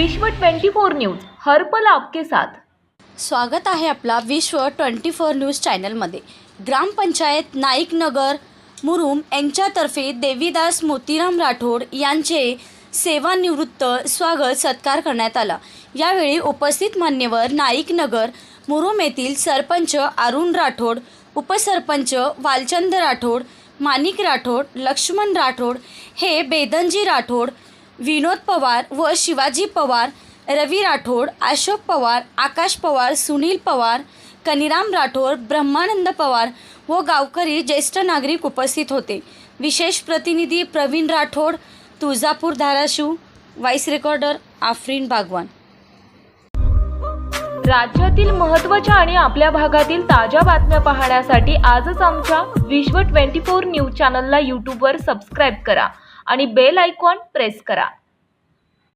विश्व 24 न्यूज हरपल आपके साथ. स्वागत आहे आपला विश्व ट्वेंटी फोर न्यूज चॅनलमध्ये. ग्रामपंचायत नाईक नगर मुरुम यांच्यातर्फे देवीदास मोतीराम राठोड यांचे सेवानिवृत्त स्वागत सत्कार करण्यात आला. यावेळी उपस्थित मान्यवर नाईक नगर मुरुम येथील सरपंच अरुण राठोड उपसरपंच वालचंद राठोड माणिक राठोड लक्ष्मण राठोड हे बेदनजी राठोड विनोद पवार व शिवाजी पवार रवी राठोड अशोक पवार आकाश पवार सुनील पवार कनिराम राठोड ब्रह्मानंद पवार व गावकरी ज्येष्ठ नागरिक उपस्थित होते. विशेष प्रतिनिधी प्रवीण राठोड तुळजापूर धाराशिव व्हाईस रेकॉर्डर आफरीन बागवान. राज्यातील महत्त्वाच्या आणि आपल्या भागातील ताज्या बातम्या पाहण्यासाठी आजच आमच्या विश्व 24 न्यूज चॅनलला यूट्यूबवर सबस्क्राईब करा आणि बेल आयकॉन प्रेस करा.